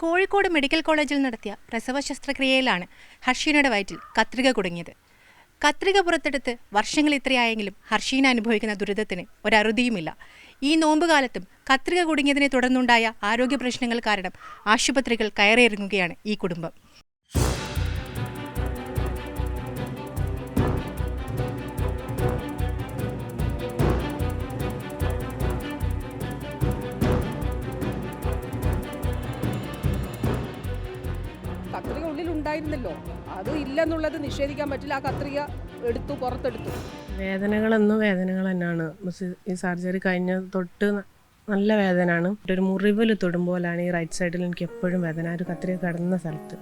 Kozhikode medical കോളേജിൽ നടത്തിയ പ്രസവ ശസ്ത്രക്രിയയിലാണ് ഹർഷീനയുടെ വയറ്റിൽ കത്രിക കുടുങ്ങിയത്. കത്രിക പുറത്തെടുത്ത് വർഷങ്ങൾ ഇത്രയായെങ്കിലും ഹർഷീന അനുഭവിക്കുന്ന ദുരിതത്തിന് ഒരറുതിയുമില്ല. ഈ നോമ്പുകാലത്തും കത്രിക കുടുങ്ങിയതിനെ തുടർന്നുണ്ടായ ആരോഗ്യ പ്രശ്നങ്ങൾ കാരണം ആശുപത്രികൾ കയറിയിറങ്ങുകയാണ് ഈ കുടുംബം. കത്രിക ഉള്ളിൽ ഉണ്ടായിരുന്നല്ലോ അത് ഇല്ലെന്നുള്ളത് നിഷേധിക്കാൻ പറ്റില്ല. ആ കത്രിക എടുത്തു പുറത്തെടുത്തു. വേദനകളെന്നും വേദനകൾ തന്നെയാണ്. ഈ സർജറി കഴിഞ്ഞ തൊട്ട് നല്ല വേദനയാണ്. ഒരു മുറിവിൽ തൊടുമ്പോലാണ് ഈ റൈറ്റ് സൈഡിൽ എനിക്ക് എപ്പോഴും വേദന. ഒരു കത്രിക കിടന്ന സ്ഥലത്ത്.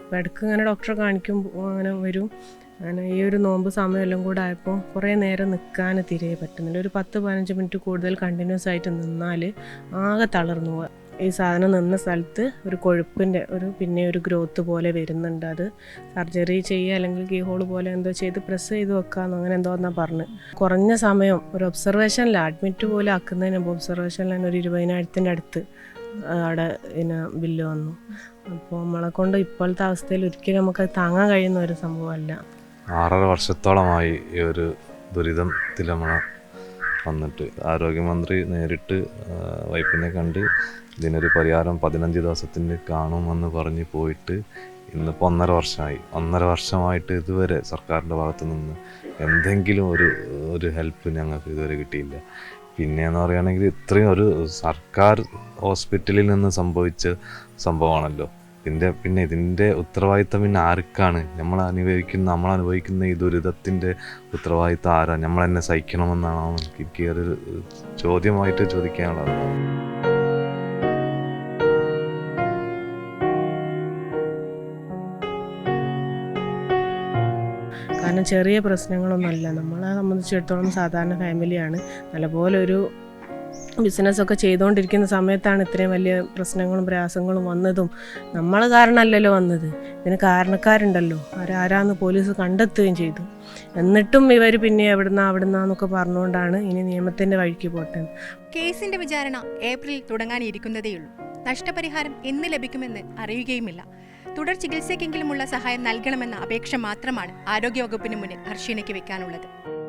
അപ്പോൾ ഇടയ്ക്ക് ഇങ്ങനെ ഡോക്ടറെ കാണിക്കുമ്പോൾ അങ്ങനെ വരും. അങ്ങനെ ഈ ഒരു നോമ്പ് സമയമെല്ലാം കൂടെ ആയപ്പോൾ കുറേ നേരം നിൽക്കാൻ തിരികെ പറ്റുന്നില്ല. ഒരു പത്ത് പതിനഞ്ച് മിനിറ്റ് കൂടുതൽ കണ്ടിന്യൂസ് ആയിട്ട് നിന്നാൽ ആകെ തളർന്നു പോവുക ഈ സാധനം നിന്ന സ്ഥലത്ത് ഒരു കൊഴുപ്പിന്റെ ഒരു പിന്നെ ഒരു ഗ്രോത്ത് പോലെ വരുന്നുണ്ട് അത്. സർജറി ചെയ്യുക അല്ലെങ്കിൽ കീ ഹോൾ പോലെ എന്തോ ചെയ്ത് പ്രസ് ചെയ്ത് വെക്കാമെന്ന് അങ്ങനെ എന്തോ എന്നാ പറഞ്ഞ്. കുറഞ്ഞ സമയം ഒരു ഒബ്സർവേഷനിൽ അഡ്മിറ്റ് പോലും ആക്കുന്നതിന് മുമ്പ് ഒബ്സർവേഷനിൽ തന്നെ ഒരു ഇരുപതിനായിരത്തിന്റെ അടുത്ത് അവിടെ പിന്നെ ബില്ല് വന്നു. അപ്പോൾ നമ്മളെ കൊണ്ട് ഇപ്പോഴത്തെ അവസ്ഥയിൽ ഒരിക്കലും നമുക്ക് താങ്ങാൻ കഴിയുന്ന ഒരു സംഭവമല്ല. ആറര വർഷത്തോളമായി ഈ ഒരു ദുരിതത്തിൽ നമ്മൾ വന്നിട്ട് ആരോഗ്യമന്ത്രി നേരിട്ട് വൈപ്പിനെ കണ്ട് ഇതിനൊരു പരിഹാരം പതിനഞ്ച് ദിവസത്തിന് കാണുമെന്ന് പറഞ്ഞ് പോയിട്ട് ഇന്നിപ്പോൾ ഒന്നര വർഷമായി. ഒന്നര വർഷമായിട്ട് ഇതുവരെ സർക്കാരിന്റെ ഭാഗത്തു നിന്ന് എന്തെങ്കിലും ഒരു ഒരു ഹെൽപ്പ് ഞങ്ങൾക്ക് ഇതുവരെ കിട്ടിയില്ല. പിന്നെയെന്ന് പറയുകയാണെങ്കിൽ ഇത്രയും ഒരു സർക്കാർ ഹോസ്പിറ്റലിൽ നിന്ന് സംഭവിച്ച സംഭവമാണല്ലോ. ഇതിന്റെ പിന്നെ ഇതിന്റെ ഉത്തരവാദിത്തം പിന്നെ ആർക്കാണ്? നമ്മൾ അനുഭവിക്കുന്ന നമ്മൾ അനുഭവിക്കുന്ന ഈ ദുരിതത്തിന്റെ ഉത്തരവാദിത്തം ആരാ? നമ്മൾ എന്നെ സഹിക്കണമെന്നാണോ എനിക്ക് ഒരു ചോദ്യമായിട്ട് ചോദിക്കാനുള്ളത്. കാരണം ചെറിയ പ്രശ്നങ്ങളൊന്നുമല്ല. നമ്മളെ സംബന്ധിച്ചിടത്തോളം സാധാരണ ഫാമിലിയാണ് നല്ലപോലെ ഒരു ബിസിനസ്സൊക്കെ ചെയ്തുകൊണ്ടിരിക്കുന്ന സമയത്താണ് ഇത്രയും വലിയ പ്രശ്നങ്ങളും പ്രയാസങ്ങളും വന്നതും. നമ്മൾ കാരണമല്ലല്ലോ വന്നത്. ഇതിന് കാരണക്കാരുണ്ടല്ലോ. ആരാരാന്ന് പോലീസ് കണ്ടെത്തുകയും ചെയ്തു. എന്നിട്ടും ഇവർ പിന്നെ എവിടുന്ന അവിടുന്നാന്നൊക്കെ പറഞ്ഞുകൊണ്ടാണ് ഇനി നിയമത്തിന്റെ വഴിക്ക് പോട്ടെ. കേസിന്റെ വിചാരണ ഏപ്രിൽ തുടങ്ങാനിരിക്കുന്നതേയുള്ളൂ നഷ്ടപരിഹാരം എന്ന് ലഭിക്കുമെന്ന് അറിയുകയുമില്ല. തുടർ ചികിത്സയ്ക്കെങ്കിലുമുള്ള സഹായം നൽകണമെന്ന അപേക്ഷ മാത്രമാണ് ആരോഗ്യവകുപ്പിന് മുന്നിൽ ഹർഷീനയ്ക്ക് വെക്കാനുള്ളത്.